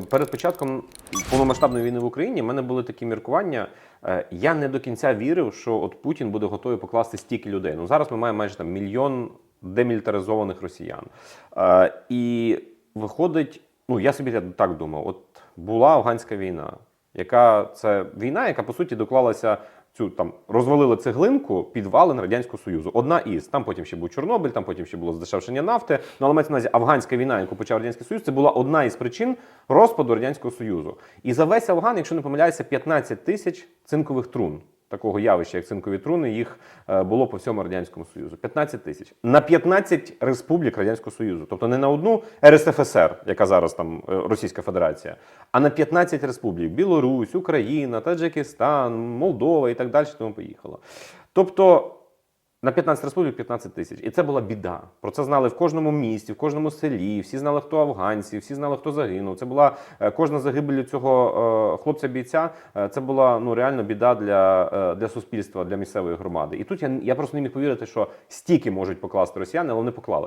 перед початком повномасштабної війни в Україні в мене були такі міркування. Е, Я не до кінця вірив, що от Путін буде готовий покласти стільки людей. Ну зараз ми маємо майже там мільйон демілітаризованих росіян. Е, І виходить, ну я собі так думав: от була афганська війна, яка це війна, яка по суті доклалася. Цю там розвалили цеглинку підвалин радянського союзу. Одна із там потім ще був Чорнобиль, там потім ще було здешевшення нафти. Ну але мається на увазі афганська війна, яку почав радянський союз, це була одна із причин розпаду радянського союзу. І за весь Афган, якщо не помиляюся, 15 тисяч цинкових трун. Такого явища, як цинкові труни, їх е, було по всьому радянському союзу. 15 тисяч на 15 республік радянського союзу, тобто не на одну РСФСР, яка зараз там е, Російська Федерація, а на 15 республік: Білорусь, Україна, Таджикистан, Молдова і так далі. Тому поїхало. Тобто на 15 республік 15 тисяч. І це була біда. Про це знали в кожному місті, в кожному селі. Всі знали, хто афганці, всі знали, хто загинув. Це була е, кожна загибель цього е, хлопця-бійця. е, Це була ну реально біда для, для суспільства, для місцевої громади. І тут я, я просто не міг повірити, що стільки можуть покласти росіяни, але не поклали.